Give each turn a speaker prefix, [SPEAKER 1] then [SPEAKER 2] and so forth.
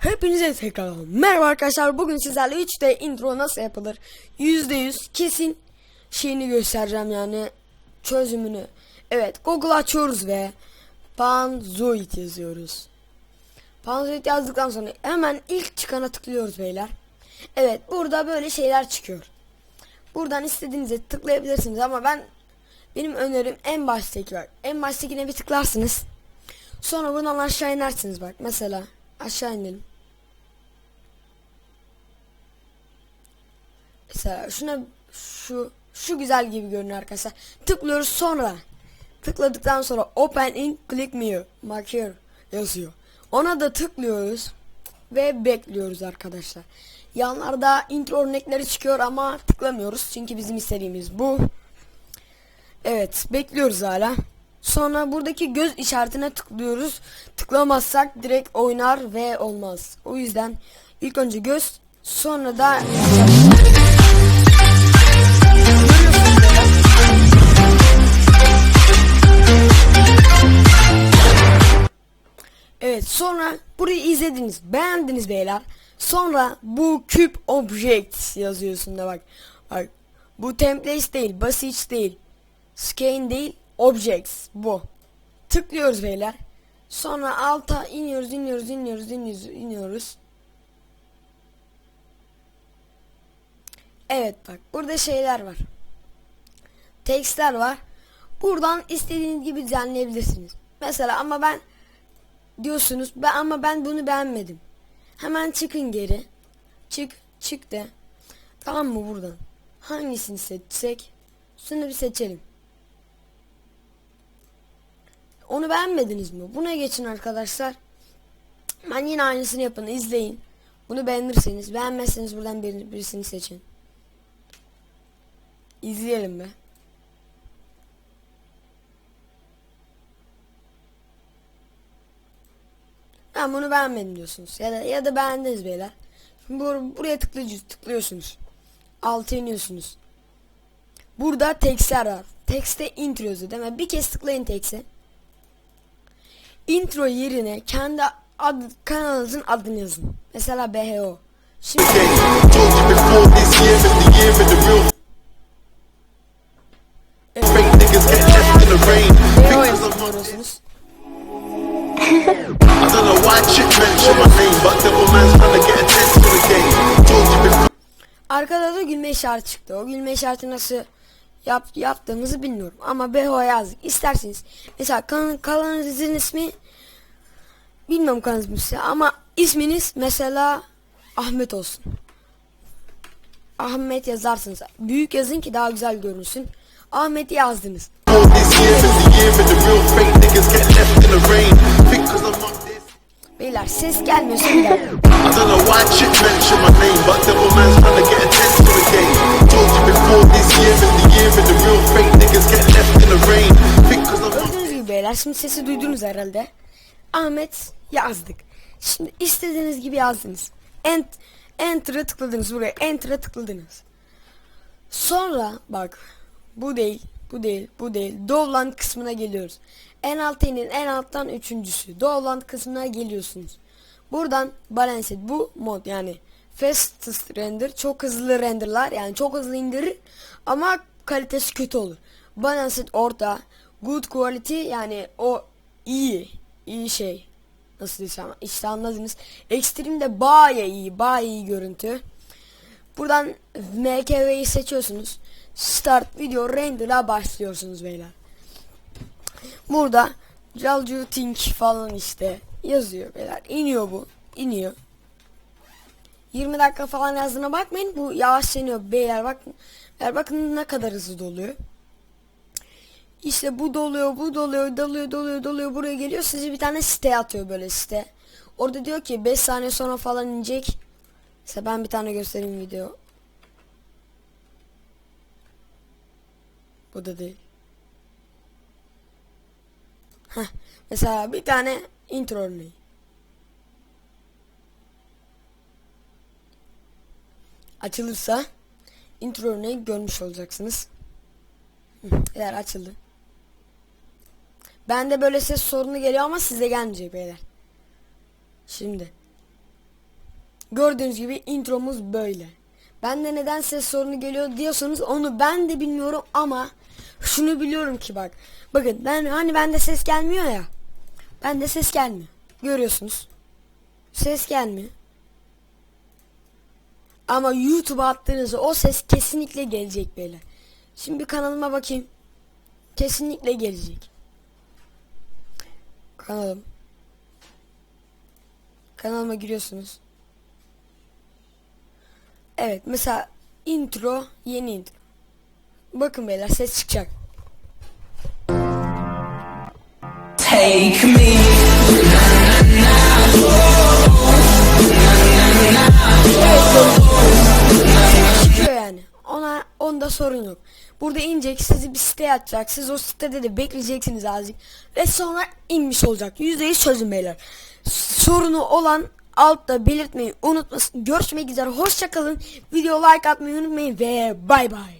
[SPEAKER 1] Hepinize tekrar merhaba arkadaşlar. Bugün sizlerle 3D intro nasıl yapılır? %100 kesin şeyini göstereceğim yani çözümünü. Evet Google açıyoruz ve Panzoid yazıyoruz. Panzoid yazdıktan sonra hemen ilk çıkana tıklıyoruz beyler. Evet burada böyle şeyler çıkıyor. Buradan istediğinize tıklayabilirsiniz ama ben benim önerim en baştaki var. En baştakine bir tıklarsınız. Sonra buradan aşağı inersiniz bak. Mesela aşağı inelim. Mesela şuna şu şu güzel gibi görünüyor arkadaşlar. Tıklıyoruz sonra tıkladıktan sonra open in click me bak here yazıyor. Ona da tıklıyoruz ve bekliyoruz arkadaşlar. Yanlarda intro örnekleri çıkıyor ama tıklamıyoruz çünkü bizim istediğimiz bu. Evet bekliyoruz hala. Sonra buradaki göz işaretine tıklıyoruz. Tıklamazsak direkt oynar ve olmaz. O yüzden ilk önce göz sonra da sonra burayı izlediniz beğendiniz beyler. Sonra bu küp object yazıyorsun da bak. Bak bu templates değil basit değil. Skein değil objects bu. Tıklıyoruz beyler. Sonra alta iniyoruz iniyoruz iniyoruz iniyoruz iniyoruz. Evet bak burada şeyler var. Tekstler var. Buradan istediğiniz gibi düzenleyebilirsiniz. Mesela ama ben diyorsunuz ben ama ben bunu beğenmedim. Hemen çıkın geri. Çık çık de. Tamam mı buradan? Hangisini seçsek? Bir seçelim. Onu beğenmediniz mi? Buna geçin arkadaşlar. Ben yine aynısını yapın. izleyin. Bunu beğenirseniz, beğenmezseniz buradan bir, birisini seçin. İzleyelim be. Ben bunu beğenmedim diyorsunuz. Ya da ya da beğendiniz beyler. Şimdi bur buraya tıklıyorsunuz, tıklıyorsunuz. Alta iniyorsunuz. Burada tekstler var. Tekste intro yazıyor değil mi? Bir kez tıklayın tekste. Intro yerine kendi ad, kanalınızın adını yazın. Mesela BHO. Şimdi
[SPEAKER 2] Told you
[SPEAKER 1] gülme işareti çıktı. O gülme işareti nasıl yap, yaptığımızı bilmiyorum. Ama BHO yazdık. İsterseniz. Mesela kan, kanalınızın ismi bilmiyorum kanalınızın ismi ama isminiz mesela Ahmet olsun. Ahmet yazarsınız. Büyük yazın ki daha güzel görünsün. Ahmet yazdınız. Beyler ses gelmiyorsa bir. Gibi beyler şimdi sesi duydunuz herhalde. Ahmet yazdık. Şimdi istediğiniz gibi yazdınız. Ent Enter'a tıkladınız buraya. Enter'a tıkladınız. Sonra bak bu değil, bu değil, bu değil. Download kısmına geliyoruz. En alta inin, en alttan üçüncüsü. Download kısmına geliyorsunuz. Buradan Balanced bu mod yani fastest render çok hızlı renderlar yani çok hızlı indirir ama kalitesi kötü olur. Balanced orta good quality yani o iyi iyi şey nasıl desem işte anladınız. Extreme de baya iyi baya iyi görüntü. Buradan MKV'yi seçiyorsunuz. Start video render'a başlıyorsunuz beyler. Burada Jaljuting falan işte yazıyor beyler. İniyor bu. iniyor. 20 dakika falan yazdığına bakmayın. Bu yavaşlanıyor beyler bak. Beyler bakın ne kadar hızlı doluyor. İşte bu doluyor, bu doluyor, doluyor, doluyor, doluyor. Buraya geliyor. Size bir tane site atıyor böyle site. Orada diyor ki 5 saniye sonra falan inecek. Mesela ben bir tane göstereyim video. Bu da değil. Heh, mesela bir tane intro örneği. Açılırsa intro örneği görmüş olacaksınız. Eğer açıldı. Bende böyle ses sorunu geliyor ama size gelmeyecek beyler. Şimdi. Gördüğünüz gibi intromuz böyle. Bende neden ses sorunu geliyor diyorsanız onu ben de bilmiyorum ama şunu biliyorum ki bak. Bakın ben hani bende ses gelmiyor ya. Bende ses gelmiyor. Görüyorsunuz. Ses gelmiyor. Ama YouTube'a attığınızda o ses kesinlikle gelecek böyle. Şimdi kanalıma bakayım. Kesinlikle gelecek. Kanalım. Kanalıma giriyorsunuz. Evet mesela intro yeni intro. Bakın beyler ses çıkacak.
[SPEAKER 3] Take me.
[SPEAKER 1] Sorun yok. Burada inecek sizi bir siteye atacak. Siz o sitede de bekleyeceksiniz azıcık. Ve sonra inmiş olacak. %100 çözün beyler. Sorunu olan altta belirtmeyi unutmasın. Görüşmek üzere. Hoşçakalın. Video like atmayı unutmayın ve bay bay.